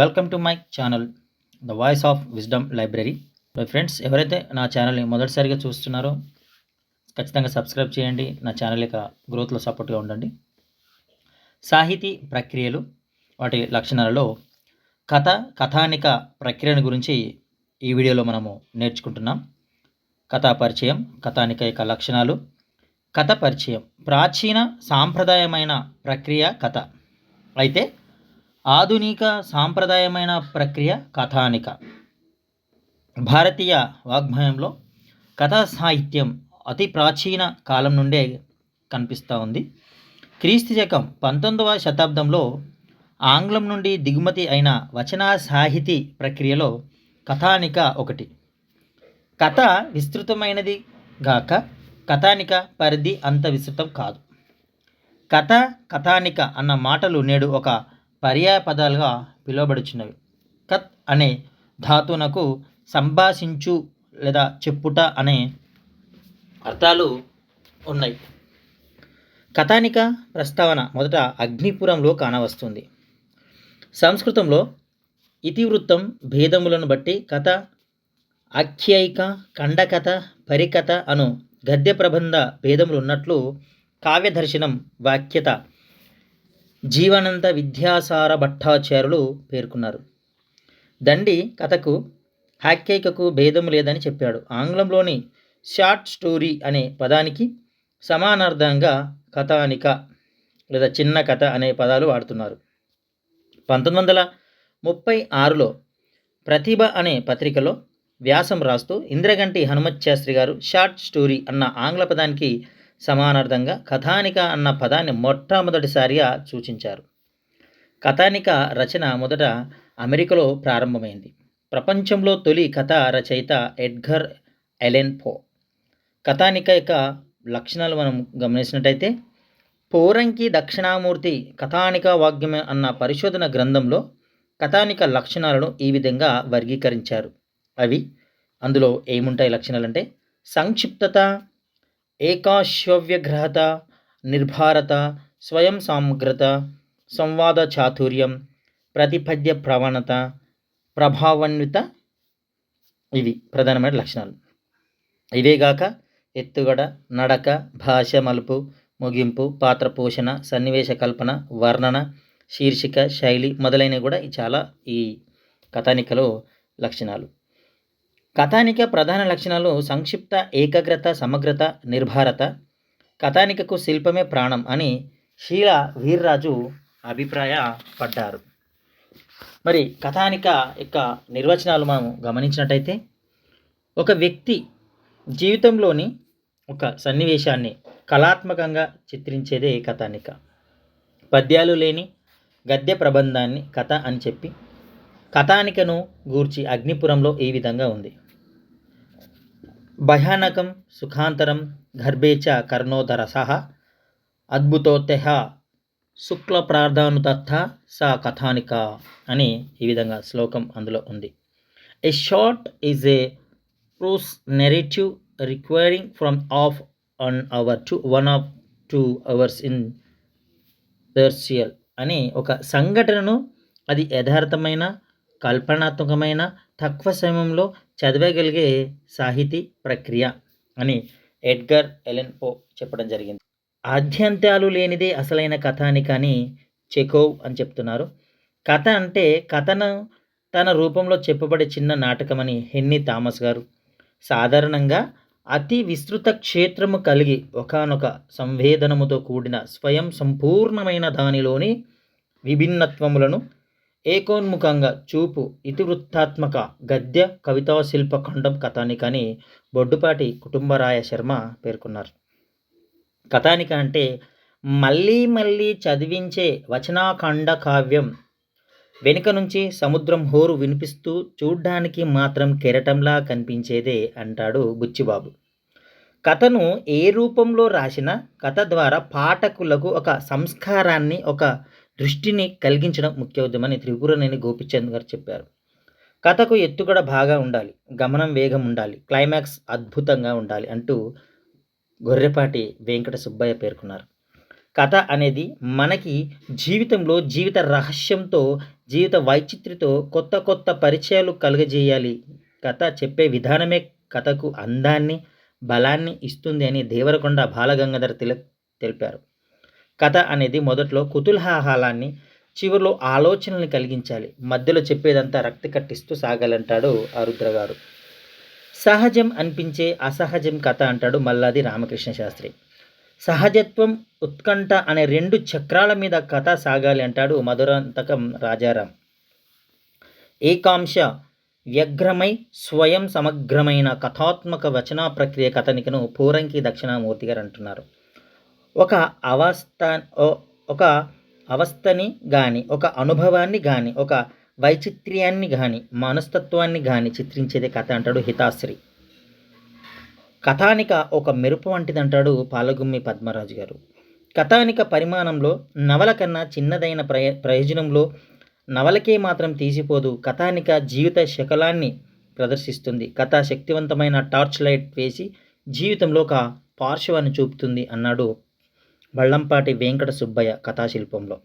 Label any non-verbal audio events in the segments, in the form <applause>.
Welcome to my channel the voice of wisdom library. My friends ఎవరైతే నా ఛానల్ని మొదటిసారిగా చూస్తున్నారో ఖచ్చితంగా సబ్స్క్రైబ్ చేయండి. నా ఛానల్ యొక్క గ్రోత్లో సపోర్ట్గా ఉండండి. సాహితీ ప్రక్రియలు వాటి లక్షణాలలో కథ కథానిక ప్రక్రియను గురించి ఈ వీడియోలో మనము నేర్చుకుంటున్నాం. కథా పరిచయం కథానిక యొక్క లక్షణాలు కథ పరిచయం ప్రాచీన సాంప్రదాయమైన ప్రక్రియ కథ. అయితే ఆధునిక సాంప్రదాయమైన ప్రక్రియ కథానిక. భారతీయ వాగ్మయంలో కథా సాహిత్యం అతి ప్రాచీన కాలం నుండే కనిపిస్తూ ఉంది. క్రీస్తు శకం పంతొమ్మిదవ శతాబ్దంలో ఆంగ్లం నుండి దిగుమతి అయిన వచన సాహితీ ప్రక్రియలో కథానిక ఒకటి. కథ విస్తృతమైనది గాక కథానిక పరిధి అంత విస్తృతం కాదు. కథ కథానిక అన్న మాటలు నేడు ఒక పర్యాయ పదాలుగా పిలువబడుచున్నవి. కత్ అనే ధాతునకు సంభాషించు లేదా చెప్పుట అనే అర్థాలు ఉన్నాయి. కథానిక ప్రస్తావన మొదట అగ్నిపురంలో కానవస్తుంది. సంస్కృతంలో ఇతివృత్తం భేదములను బట్టి కథ ఆఖ్యాయిక ఖండకథ పరికథ అను గద్య ప్రబంధ భేదములు ఉన్నట్లు కావ్యదర్శనం వాక్యత జీవనంత విద్యాసార భట్టాచార్యులు పేర్కొన్నారు. దండి కథకు ఆఖ్యాయికకు భేదం లేదని చెప్పాడు. ఆంగ్లంలోని షార్ట్ స్టోరీ అనే పదానికి సమానార్థంగా కథానిక లేదా చిన్న కథ అనే పదాలు వాడుతున్నారు. పంతొమ్మిది వందల ముప్పై ఆరులో ప్రతిభ అనే పత్రికలో వ్యాసం రాస్తూ ఇంద్రగంటి హనుమత్ శాస్త్రి గారు షార్ట్ స్టోరీ అన్న ఆంగ్ల పదానికి సమానార్థంగా కథానిక అన్న పదాన్ని మొట్టమొదటిసారిగా సూచించారు. కథానిక రచన మొదట అమెరికాలో ప్రారంభమైంది. ప్రపంచంలో తొలి కథ రచయిత ఎడ్గర్ ఎలెన్ పో. కథానిక యొక్క లక్షణాలు మనం గమనించినట్టయితే పోరంకి దక్షిణామూర్తి కథానిక వాగ్యం అన్న పరిశోధన గ్రంథంలో కథానిక లక్షణాలను ఈ విధంగా వర్గీకరించారు. అవి అందులో ఏముంటాయి లక్షణాలు అంటే సంక్షిప్తత ఏకాశ్వవ్యగ్రహత నిర్భారత స్వయం సమగ్రత సంవాద చాతుర్యం ప్రతిపద్య ప్రవణత ప్రభావాన్విత ఇవి ప్రధానమైన లక్షణాలు. ఇవేగాక ఎత్తుగడ నడక భాష మలుపు ముగింపు పాత్ర పోషణ సన్నివేశ కల్పన వర్ణన శీర్షిక శైలి మొదలైనవి కూడా చాలా ఈ కథానికలో లక్షణాలు. కథానిక ప్రధాన లక్షణాలు సంక్షిప్త ఏకాగ్రత సమగ్రత నిర్భారత. కథానికకు శిల్పమే ప్రాణం అని షీల వీర్రాజు అభిప్రాయపడ్డారు మరి కథానిక యొక్క నిర్వచనాలు మనం గమనించినట్టయితే ఒక వ్యక్తి జీవితంలోని ఒక సన్నివేశాన్ని కళాత్మకంగా చిత్రించేదే కథానిక. పద్యాలు లేని గద్య ప్రబంధాన్ని కథ అని చెప్పి కథానికను గూర్చి అగ్నిపురంలో ఈ విధంగా ఉంది. భయానకం సుఖాంతరం గర్భేచ కర్ణోధరస అద్భుతోత్తెహ శుక్ల ప్రార్థానుతత్థ సా కథానిక అని ఈ విధంగా శ్లోకం అందులో ఉంది. A short is a prose narrative requiring from of one hour to one of two hours in దర్సియల్ అని ఒక సంఘటనను అది యథార్థమైన కల్పనాత్మకమైన తక్కువ సమయంలో చదవగలిగే సాహితీ ప్రక్రియ అని ఎడ్గర్ ఎలెన్ పో చెప్పడం జరిగింది. ఆద్యంత్యాలు లేనిదే అసలైన కథ అని చెకోవ్ అని చెప్తున్నారు. కథ అంటే కథను తన రూపంలో చెప్పబడే చిన్న నాటకమని హెన్నీ థామస్ గారు. సాధారణంగా అతి విస్తృత క్షేత్రము కలిగి ఒకనొక సంవేదనముతో కూడిన స్వయం సంపూర్ణమైన దానిలోని విభిన్నత్వములను ఏకోన్ముఖంగా చూపు ఇతివృత్తాత్మక గద్య కవితా శిల్ప ఖండం కథానిక అని బొడ్డుపాటి కుటుంబరాయ శర్మ పేర్కొన్నారు. కథానిక అంటే మళ్ళీ మళ్ళీ చదివించే వచనాఖండ కావ్యం వెనుక నుంచి సముద్రం హోరు వినిపిస్తూ చూడ్డానికి మాత్రం కెరటంలా కనిపించేదే అంటాడు బుచ్చిబాబు. కథను ఏ రూపంలో రాసినా కథ ద్వారా పాఠకులకు ఒక సంస్కారాన్ని ఒక దృష్టిని కలిగించడం ముఖ్య ఉద్యమని త్రిపురనేని గోపిచంద్ గారు చెప్పారు. కథకు ఎత్తుగడ బాగా ఉండాలి గమనం వేగం ఉండాలి క్లైమాక్స్ అద్భుతంగా ఉండాలి అంటూ గొర్రెపాటి వెంకట సుబ్బయ్య పేర్కొన్నారు. కథ అనేది మనకి జీవితంలో జీవిత రహస్యంతో జీవిత వైచిత్రితో కొత్త కొత్త పరిచయాలు కలుగజేయాలి. కథ చెప్పే విధానమే కథకు అందాన్ని బలాన్ని ఇస్తుంది అని దేవరకొండ బాలగంగాధర తిలక్ తెలిపారు. కథ అనేది మొదట్లో కుతూహలాన్ని చివరిలో ఆలోచనల్ని కలిగించాలి. మధ్యలో చెప్పేదంతా రక్తి కట్టిస్తూ సాగాలంటాడు ఆరుద్ర గారు సహజం అనిపించే అసహజం కథ అంటాడు మల్లాది రామకృష్ణ శాస్త్రి. సహజత్వం ఉత్కంఠ అనే రెండు చక్రాల మీద కథ సాగాలి అంటాడు మధురాంతకం రాజారాం. ఏకాంశ వ్యగ్రమై స్వయం సమగ్రమైన కథాత్మక వచనా ప్రక్రియ కథనికను పూరంకి దక్షిణామూర్తి గారు అంటున్నారు. ఒక అవస్థ ఓ- ఒక అవస్థని కానీ ఒక అనుభవాన్ని కానీ ఒక వైచిత్ర్యాన్ని కానీ మనస్తత్వాన్ని కానీ చిత్రించేదే కథ అంటాడు హితాశ్రీ. కథానిక ఒక మెరుపు వంటిది అంటాడు పాలగుమ్మి పద్మరాజు గారు. కథానిక పరిమాణంలో నవల కన్నా చిన్నదైన ప్రయ ప్రయోజనంలో నవలకే మాత్రం తీసిపోదు కథానిక జీవిత శకలాన్ని ప్రదర్శిస్తుంది. కథ శక్తివంతమైన టార్చ్ లైట్ వేసి జీవితంలో ఒక పార్శ్వాన్ని చూపుతుంది అన్నాడు బళ్ళంపాటి వెంకట సుబ్బయ్య కథాశిల్పంలో.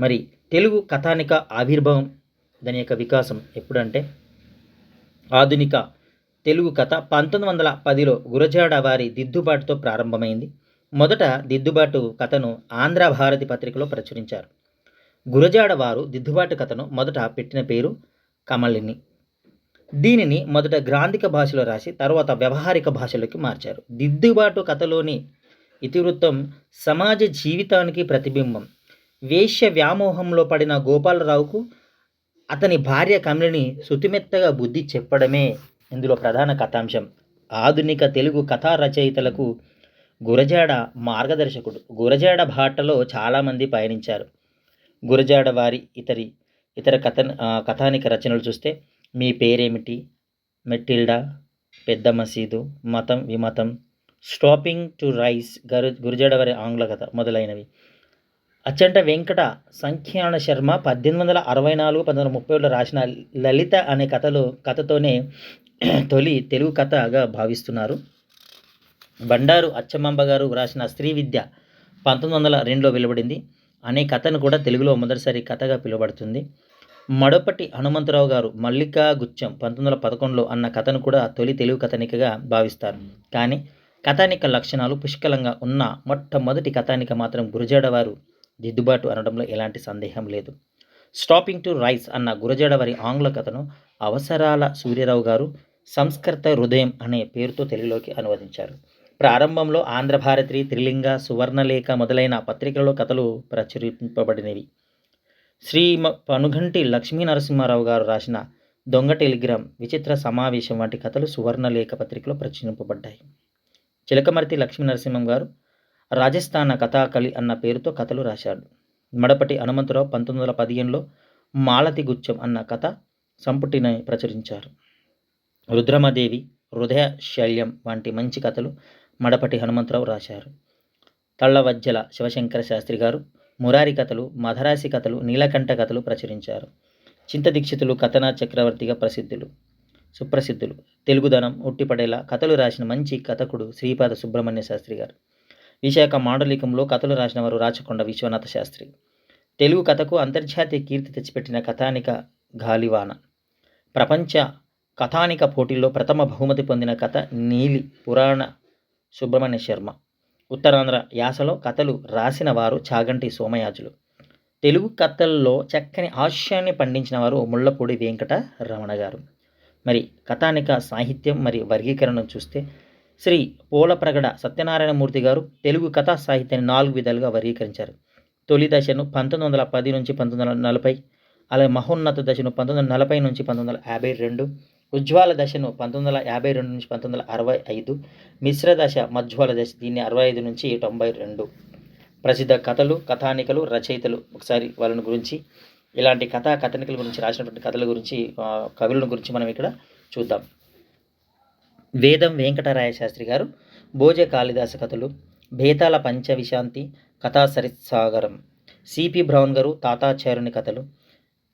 మరి తెలుగు కథానిక ఆవిర్భావం దాని యొక్క వికాసం ఎప్పుడంటే ఆధునిక తెలుగు కథ పంతొమ్మిది వందల పదిలో గురజాడ వారి దిద్దుబాటుతో ప్రారంభమైంది. మొదట దిద్దుబాటు కథను ఆంధ్ర భారతి పత్రికలో ప్రచురించారు. గురజాడ వారు దిద్దుబాటు కథను మొదట పెట్టిన పేరు కమలిని. దీనిని మొదట గ్రాంధిక భాషలో రాసి తర్వాత వ్యవహారిక భాషలోకి మార్చారు. దిద్దుబాటు కథలోని ఇతివృత్తం సమాజ జీవితానికి ప్రతిబింబం. వేశ్య వ్యామోహంలో పడిన గోపాలరావుకు అతని భార్య కమలిని శుతిమెత్తగా బుద్ధి చెప్పడమే ఇందులో ప్రధాన కథాంశం. ఆధునిక తెలుగు కథా రచయితలకు గురజాడ మార్గదర్శకుడు గురజాడ భాటలో చాలామంది పయనించారు. గురజాడ వారి ఇతరి ఇతర కథ కథానిక రచనలు చూస్తే మీ పేరేమిటి? మెట్టిల్డా పెద్ద మసీదు మతం విమతం స్టాపింగ్ టు రైస్ గరు గురుజడవరి ఆంగ్ల కథ మొదలైనవి. అచ్చంట వెంకట సంఖ్యాన శర్మ పద్దెనిమిది వందల అరవై నాలుగు పంతొమ్మిది వందల ఏడులో రాసిన లలిత అనే కథలో కథతోనే <clears throat> తొలి తెలుగు కథగా భావిస్తున్నారు. బండారు అచ్చమాంబ గారు రాసిన స్త్రీ విద్య పంతొమ్మిది వందల రెండులో వెలువడింది. అనే కథను కూడా తెలుగులో మొదటిసారి కథగా పిలువబడుతుంది. మడపటి హనుమంతరావు గారు మల్లికా గుచ్చం పంతొమ్మిది వందల పదకొండులో అన్న కథను కూడా తొలి తెలుగు కథనికగా భావిస్తారు. కానీ కథానిక లక్షణాలు పుష్కలంగా ఉన్న మొట్టమొదటి కథానిక మాత్రం గురజాడవారు. దిద్దుబాటు అనడంలో ఎలాంటి సందేహం లేదు. స్టాపింగ్ టు రైస్ అన్న గురజాడవారి ఆంగ్ల కథను అవసరాల సూర్యరావు గారు సంస్కృత హృదయం అనే పేరుతో తెలుగులోకి అనువదించారు. ప్రారంభంలో ఆంధ్రభారతి త్రిలింగ సువర్ణలేఖ మొదలైన పత్రికలలో కథలు ప్రచురింపబడినవి. శ్రీ పనుగంటి లక్ష్మీ నరసింహారావు గారు రాసిన దొంగ టెలిగ్రామ్ విచిత్ర సమావేశం వంటి కథలు సువర్ణలేఖ పత్రికలో ప్రచురింపబడ్డాయి. చిలకమర్తి లక్ష్మీనరసింహం గారు రాజస్థాన కథాకళి అన్న పేరుతో కథలు రాశాడు. మడపటి హనుమంతరావు పంతొమ్మిది వందల పదిహేనులో మాలతి గుచ్చం అన్న కథ సంపుటిని ప్రచురించారు. రుద్రమదేవి హృదయ శల్యం వంటి మంచి కథలు మడపటి హనుమంతరావు రాశారు. తళ్ళవజ్జల శివశంకర శాస్త్రి గారు మురారి కథలు మధరాసి కథలు నీలకంఠ కథలు ప్రచురించారు. చింతదీక్షితులు కథనా చక్రవర్తిగా ప్రసిద్ధులు. సుప్రసిద్ధులు. తెలుగుదనం ఉట్టిపడేలా కథలు రాసిన మంచి కథకుడు శ్రీపాద సుబ్రహ్మణ్య శాస్త్రి గారు. విశాఖ మాండలికంలో కథలు రాసిన వారు రాచకొండ విశ్వనాథ శాస్త్రి. తెలుగు కథకు అంతర్జాతీయ కీర్తి తెచ్చిపెట్టిన కథానిక గాలివాన. ప్రపంచ కథానిక పోటీల్లో ప్రథమ బహుమతి పొందిన కథ నీలి పురాణ సుబ్రహ్మణ్య శర్మ. ఉత్తరాంధ్ర యాసలో కథలు రాసిన వారు చాగంటి సోమయాజులు. తెలుగు కథల్లో చక్కని హాస్యాన్ని పండించిన వారు ముళ్ళపూడి వెంకట రమణ గారు. మరి కథానిక సాహిత్యం మరి వర్గీకరణను చూస్తే శ్రీ పోలప్రగడ సత్యనారాయణమూర్తి గారు తెలుగు కథా సాహిత్యాన్ని నాలుగు విధాలుగా వర్గీకరించారు. తొలి దశను పంతొమ్మిది వందల పది నుంచి పంతొమ్మిది వందల నలభై అలాగే మహోన్నత దశను పంతొమ్మిది వందల నలభై నుంచి పంతొమ్మిది వందల యాభై రెండు ఉజ్వాల దశను పంతొమ్మిది వందల యాభై రెండు నుంచి పంతొమ్మిది వందల అరవై ఐదు మిశ్ర దశ మధ్వాల దశ దీన్ని అరవై ఐదు నుంచి తొంభై రెండు. ప్రసిద్ధ కథలు కథానికలు రచయితలు ఒకసారి వాళ్ళని గురించి ఇలాంటి కథ కథనికల గురించి రాసినటువంటి కథల గురించి కవులను గురించి మనం ఇక్కడ చూద్దాం. వేదం వెంకటరాయ శాస్త్రి గారు భోజ కాళిదాస కథలు భేతాల పంచవిశాంతి కథా సరిత్సాగరం సిపి బ్రౌన్ గారు తాతాచార్యుని కథలు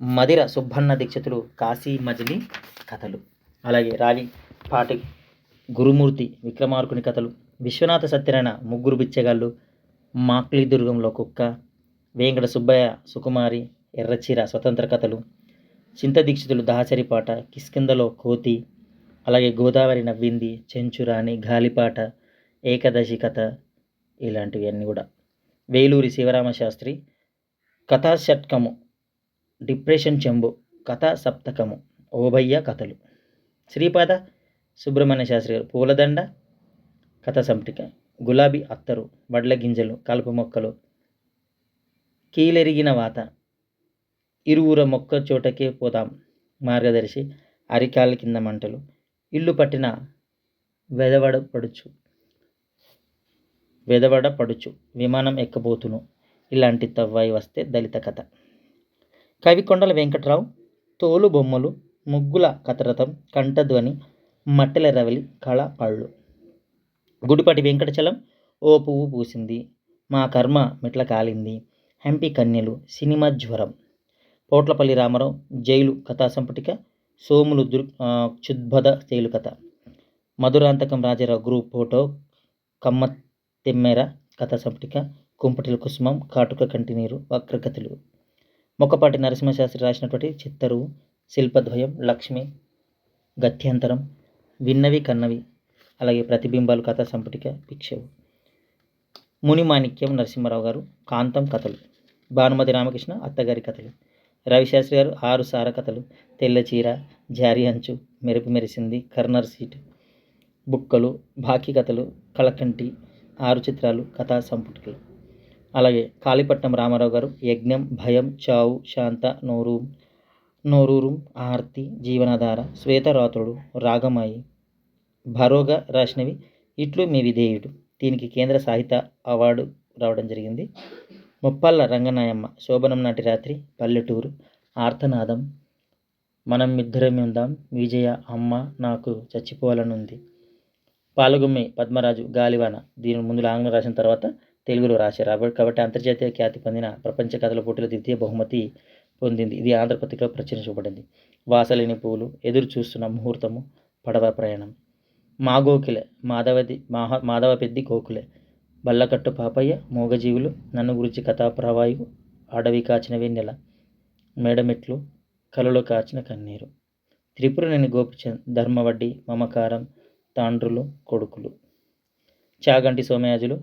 మదిర సుబ్బన్న దీక్షితులు కాశీ మజిలీ కథలు అలాగే రావి పాటి గురుమూర్తి విక్రమార్కుని కథలు విశ్వనాథ సత్యనారాయణ ముగ్గురు బిచ్చగాళ్ళు మాక్లీ దుర్గంలో కుక్క వేంకట సుబ్బయ్య సుకుమారి ఎర్రచీర స్వతంత్ర కథలు చింత దీక్షితులు దాసరి పాట కిష్కిందలో కోతి అలాగే గోదావరి నవ్వింది చెంచురాణి గాలిపాట ఏకదశి కథ ఇలాంటివి అన్నీ కూడా. వేలూరి శివరామ శాస్త్రి కథా షట్కము డిప్రెషన్ చెంబు కథా సప్తకము ఓబయ్య కథలు. శ్రీపాద సుబ్రహ్మణ్య శాస్త్రి గారు పూలదండ కథ సంపిక గులాబీ అత్తరు వడ్ల గింజలు కలుపు మొక్కలు కీలెరిగిన వాత ఇరువుర మొక్క చోటకే పోదాం. మార్గదర్శి అరికాల కింద మంటలు. ఇల్లు పట్టిన వెదవడ వెదవడపడుచు. వెదవడ పడుచు విమానం ఎక్కబోతును. ఇలాంటి తవ్వాయి వస్తే దళిత కథ. కవికొండల వెంకట్రావు తోలు బొమ్మలు ముగ్గుల కథరథం కంఠధ్వని మట్టెల రవలి కళ పళ్ళు. గుడిపాటి వెంకటచలం ఓ పువ్వు పూసింది. మా కర్మ మెట్ల కాలింది. హంపి కన్యలు సినిమా జ్వరం. కోట్లపల్లి రామారావు జైలు కథా సంపుటిక సోములు దుర్ చుద్భద జైలు కథ. మధురాంతకం రాజారావు గ్రూప్ ఫోటో కమ్మ తెమ్మెర కథా సంపుటిక కుంపటిల కుసుమం కాటుక కంటినీరు వక్రగతులు. మొక్కపాటి నరసింహశాస్త్రి రాసినటువంటి చిత్తరువు శిల్పద్వయం లక్ష్మి గత్యంతరం విన్నవి కన్నవి అలాగే ప్రతిబింబాలు కథా సంపుటిక భిక్షవు. మునిమాణిక్యం నరసింహారావు గారు కాంతం కథలు. భానుమతి రామకృష్ణ అత్తగారి కథలు. రవిశాస్త్రి గారు ఆరు సారకథలు తెల్ల చీర జారి అంచు మెరుపు మెరిసింది కర్నర్ సీట్ బుక్కలు బాకీ కథలు కళకంటి ఆరు చిత్రాలు కథా సంపుటికలు. అలాగే కాళీపట్నం రామారావు గారు యజ్ఞం భయం చావు శాంత నోరు నోరూరు ఆర్తి జీవనాధార శ్వేతరాతుడు రాగమాయి భరోగా రాసినవి ఇట్లు మీ విధేయుడు. దీనికి కేంద్ర సాహిత్య అవార్డు రావడం జరిగింది. ముప్పల్ల రంగనాయమ్మ శోభనం నాటి రాత్రి పల్లెటూరు ఆర్తనాదం. మనం ఇద్దరం ఉందాం విజయ అమ్మ నాకు చచ్చిపోవాలనుంది. పాలగుమ్మి పద్మరాజు గాలివాన. దీని ముందు ఆంగ్లం రాసిన తర్వాత తెలుగులో రాశారు. కాబట్టి అంతర్జాతీయ ఖ్యాతి పొందిన ప్రపంచ కథల పోటీలో ద్వితీయ బహుమతి పొందింది. ఇది ఆంధ్రపత్రికలో ప్రచురించబడింది వాసలేని పువ్వులు ఎదురు చూస్తున్న ముహూర్తము పడవ ప్రయాణం. మా గోకులే మాధవది మాధవ పెద్ది గోకులే. బల్లకట్టు పాపయ్య మూగజీవులు నన్ను గురించి కథాప్రవాయు అడవి కాచిన వెన్నెల మేడమెట్లు కలలో కాచిన కన్నీరు. త్రిపురనేని గోపిచంద్ ధర్మవడ్డి మమకారం తాండ్రులు కొడుకులు. చాగంటి సోమయాజులు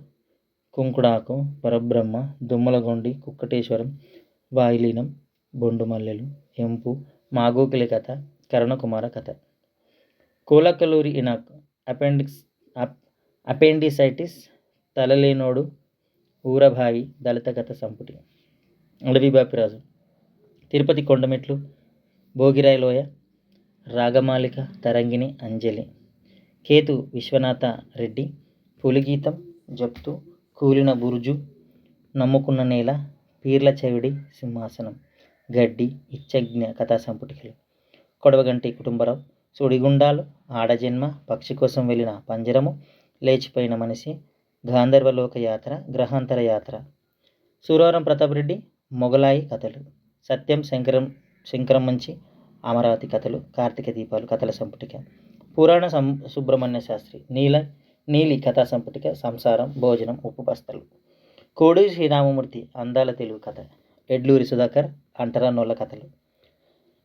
కుంకుడాకు పరబ్రహ్మ దుమ్మలగొండి కుక్కటేశ్వరం వాయులీనం బొండుమల్లెలు ఎంపు మాగోకిలి కథ కరణకుమార కథ. కోలకలూరి ఇనాక్ అపెండిక్స్ అపెండిసైటిస్ తలలేనోడు ఊరభావి దళిత సంపుటి. అడవి బాపిరాజు తిరుపతి కొండమెట్లు భోగిరాయి లోయ రాగమాలిక తరంగిణి అంజలి. కేతు విశ్వనాథ రెడ్డి పులిగీతం జప్తు కూలిన బురుజు నమ్ముకున్న నేల పీర్ల చెవిడి సింహాసనం గడ్డి ఇచ్చజ్ఞ కథా సంపుటికలు. కొడవగంటి కుటుంబరావు సుడిగుండాలు ఆడజన్మ పక్షి కోసం వెళ్ళిన పంజరము లేచిపోయిన మనిషి గాంధర్వలోక యాత్ర గ్రహాంతర యాత్ర సూరవరం ప్రతాపరెడ్డి మొగలాయి కథలు. సత్యం శంకరం శంకరం మంచి అమరావతి కథలు కార్తీక దీపాలు కథల సంపుటిక. పురాణ సం సుబ్రహ్మణ్య శాస్త్రి నీల నీలి కథా సంపుటిక సంసారం భోజనం ఉప్పు బస్తలు. కోడి శ్రీరామమూర్తి అందాల తెలుగు కథ ఎడ్లూరి సుధాకర్ అంటరానోళ్ళ కథలు.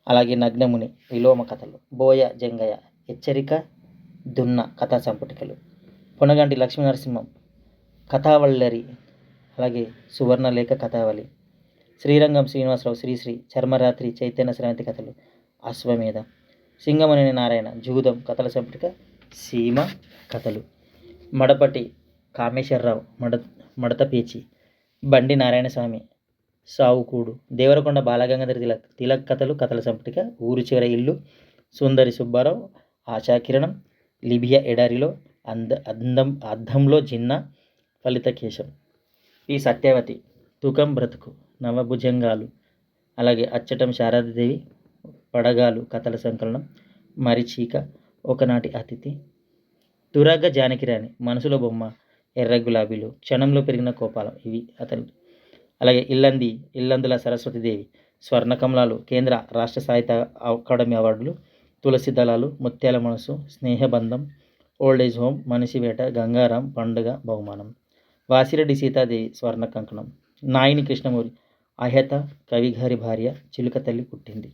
అలాగే నగ్నముని విలోమ కథలు బోయ జంగయ్య హెచ్చరిక దున్న కథా సంపుటికలు. పొనగంటి లక్ష్మీనరసింహం కథావల్లరి అలాగే సువర్ణలేఖ కథావళి శ్రీరంగం శ్రీనివాసరావు శ్రీశ్రీ చర్మరాత్రి చైతన్య శ్రాంతి కథలు అశ్వమేధ సింగమనేని నారాయణ జూదం కథల సంపుటిక సీమ కథలు మడపటి కామేశ్వరరావు మడ మడత పేచి బండి నారాయణ స్వామి సావుకూడు దేవరకొండ బాలగంగాధర తిలక్ తిలక్ కథలు కథల సంపుటిక ఊరు చివర ఇల్లు సుందరి సుబ్బారావు ఆశాకిరణం లిబియా ఎడారిలో అంద అందం అద్దంలో జిన్నా ఫలితకేశం ఈ సత్యవతి తూకం బ్రతుకు నవభుజంగాలు అలాగే అచ్చటం శారదాదేవి పడగాలు కథల సంకలనం మరిచీక ఒకనాటి అతిథి తురగ జానకిరాణి మనసులో బొమ్మ ఎర్ర గులాబీలు క్షణంలో పెరిగిన కోపాలం ఇవి అతని అలాగే ఇల్లంది ఇల్లందుల సరస్వతిదేవి స్వర్ణకమలాలు కేంద్ర రాష్ట్ర సాహిత్య అకాడమీ అవార్డులు తులసి దళాలు ముత్యాల మనసు స్నేహబంధం ఓల్డ్ ఏజ్ హోమ్ మనిషి వేట గంగారాం పండుగ బహుమానం. వాసిరెడ్డి సీతాదేవి స్వర్ణ కంకణం నాయిని కృష్ణమూరి అహేత కవిగారి భార్య చిలుక తల్లి పుట్టింది.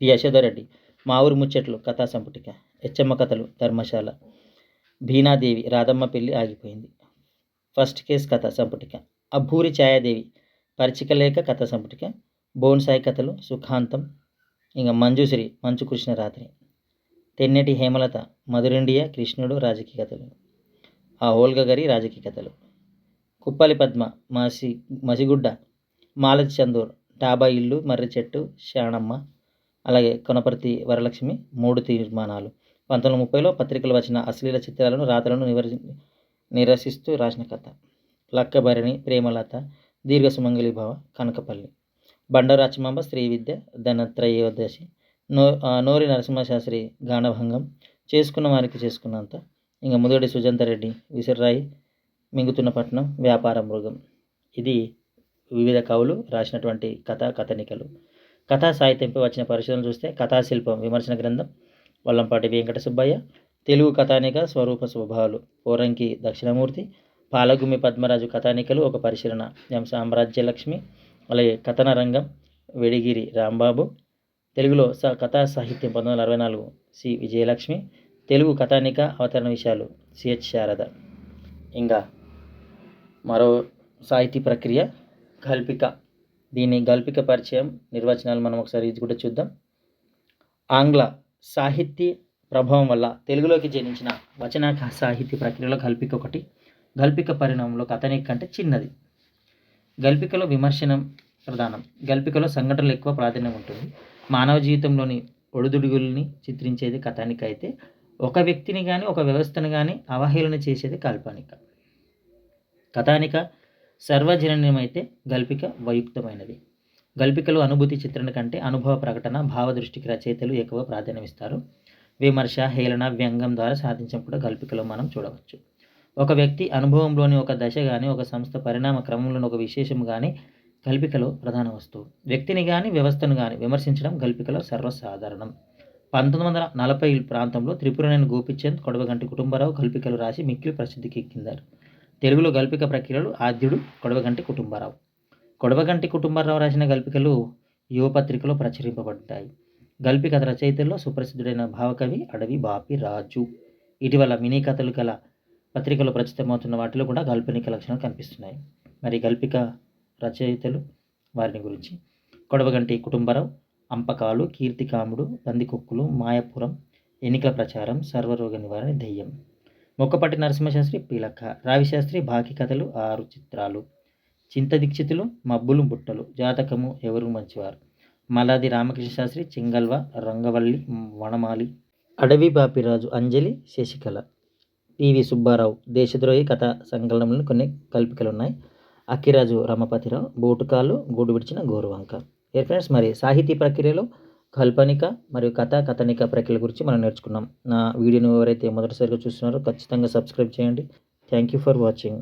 పి. యశోధరెడ్డి మా ఊరు ముచ్చట్లు కథా సంపుటిక హెచ్చమ్మ కథలు ధర్మశాల. భీనాదేవి రాధమ్మ పెళ్ళి ఆగిపోయింది. ఫస్ట్ కేస్ కథ సంపుటిక అభూరి ఛాయాదేవి పరిచికలేఖ కథ సంపుటిక బోన్సాయి కథలు సుఖాంతం ఇంకా మంజుశ్రీ మంచు కృష్ణ రాత్రి. తెన్నటి హేమలత మధురిండియా కృష్ణుడు రాజకీయ కథలు. ఆ హోల్గ గారి రాజకీయ కథలు. కుప్పలి పద్మ మాసి మసిగుడ్డ మాలతి చందూర్ డాబా ఇల్లు మర్రి చెట్టు శాణమ్మ అలాగే కొనపర్తి వరలక్ష్మి మూడు తీర్మానాలు పంతొమ్మిది వందల ముప్పైలో పత్రికలు వచ్చిన అశ్లీల చిత్రాలను రాతలను నివరి నిరసిస్తూ రాసిన కథ. లక్కభరణి ప్రేమలత దీర్ఘ సుమంగళి భావ కనకపల్లి. బండరాచమాంబ స్త్రీ విద్య ధనత్రయోదశి నో నోరి నరసింహశాస్త్రి గానభంగం చేసుకున్న వారికి చేసుకున్నంత ఇంకా ముదోడి సుజంతారెడ్డి విసిర్రాయి మింగుతున్న పట్నం వ్యాపార మృగం. ఇది వివిధ కవులు రాసినటువంటి కథా కథనికలు. కథా సాహిత్యంపై వచ్చిన పరిశోధనలు చూస్తే కథాశిల్పం విమర్శన గ్రంథం వల్లంపాటి వెంకట సుబ్బయ్య తెలుగు కథానిక స్వరూప స్వభావాలు పోరంకి దక్షిణమూర్తి పాలగుమి పద్మరాజు కథానికలు ఒక పరిశీలన ఎం సామ్రాజ్యలక్ష్మి అలాగే కథన రంగం వెడిగిరి రాంబాబు తెలుగులో స కథా సాహిత్యం పంతొమ్మిది వందల అరవై నాలుగు సి విజయలక్ష్మి తెలుగు కథానిక అవతరణ విషయాలు. C H Sharada. ఇంకా మరో సాహితీ ప్రక్రియ గల్పిక. దీని గల్పిక పరిచయం నిర్వచనాలు మనం ఒకసారి ఇది కూడా చూద్దాం. ఆంగ్ల సాహిత్య ప్రభావం వల్ల తెలుగులోకి జనించిన వచన సాహిత్య ప్రక్రియలో గల్పిక ఒకటి. గల్పిక పరిణామంలో కథనిక కంటే చిన్నది. గల్పికలో విమర్శనం ప్రధానం. గల్పికలో సంఘటనలు ఎక్కువ ప్రాధాన్యం ఉంటుంది. మానవ జీవితంలోని ఒడిదుడుగుల్ని చిత్రించేది కథానిక అయితే ఒక వ్యక్తిని కానీ ఒక వ్యవస్థను కానీ అవహేళన చేసేది కాల్పనిక. కథానిక సర్వజననమైతే గల్పిక వైయుక్తమైనది. గల్పికలు అనుభూతి చిత్రణ కంటే అనుభవ ప్రకటన భావదృష్టికి రచయితలు ఎక్కువ ప్రాధాన్యమిస్తారు. విమర్శ హేళన వ్యంగం ద్వారా సాధించడం కూడా గల్పికలో మనం చూడవచ్చు. ఒక వ్యక్తి అనుభవంలోని ఒక దశ కానీ ఒక సంస్థ పరిణామ క్రమంలోని ఒక విశేషం కానీ గల్పికలో ప్రధాన వస్తువు. వ్యక్తిని కానీ వ్యవస్థను కానీ విమర్శించడం గల్పికలో సర్వసాధారణం. పంతొమ్మిది వందల నలభై ప్రాంతంలో త్రిపురనేని గోపిచంద్ కొడవగంటి కుటుంబరావు గల్పికలు రాసి మిక్కిలి ప్రసిద్ధికి ఎక్కిందారు తెలుగులో గల్పిక ప్రక్రియలు ఆద్యుడు కొడవగంటి కుటుంబరావు. కొడవగంటి కుటుంబరావు రాసిన గల్పికలు యువపత్రికలో ప్రచురింపబడ్డాయి. గల్పిక రచయితల్లో సుప్రసిద్ధుడైన భావకవి అడవి బాపి రాజు. ఇటీవల మినీ కథలు గల పత్రికలో ప్రచురితమవుతున్న వాటిలో కూడా గల్పనిక లక్షణాలు కనిపిస్తున్నాయి. మరి గల్పిక రచయితలు వారిని గురించి కొడవగంటి కుటుంబరావు అంపకాలు కీర్తికాముడు పందికొక్కులు మాయపురం ఎన్నికల ప్రచారం సర్వరోగ నివారణ దెయ్యం. మొక్కపట్టి నరసింహశాస్త్రి పీలక్క. రావిశాస్త్రి బాకి కథలు ఆరు చిత్రాలు. చింత దీక్షితులు మబ్బులు బుట్టలు. జాతకము ఎవరు మంచివారు? మలాది రామకృష్ణ శాస్త్రి చింగల్వ రంగవల్లి వనమాలి. అడవి బాపిరాజు అంజలి శశికళ. పివి సుబ్బారావు దేశద్రోహి కథ సంకలనంలో కొన్ని కల్పికలు ఉన్నాయి అక్కిరాజు రమపతిరావు బోటుకాలు గూడు విడిచిన గోరువంక. ఏ ఫ్రెండ్స్ మరి సాహితీ ప్రక్రియలో కల్పనిక మరియు కథ కథనిక ప్రక్రియల గురించి మనం నేర్చుకున్నాం. నా వీడియోను ఎవరైతే మొదటిసారిగా చూస్తున్నారో ఖచ్చితంగా సబ్స్క్రైబ్ చేయండి. Thank you for watching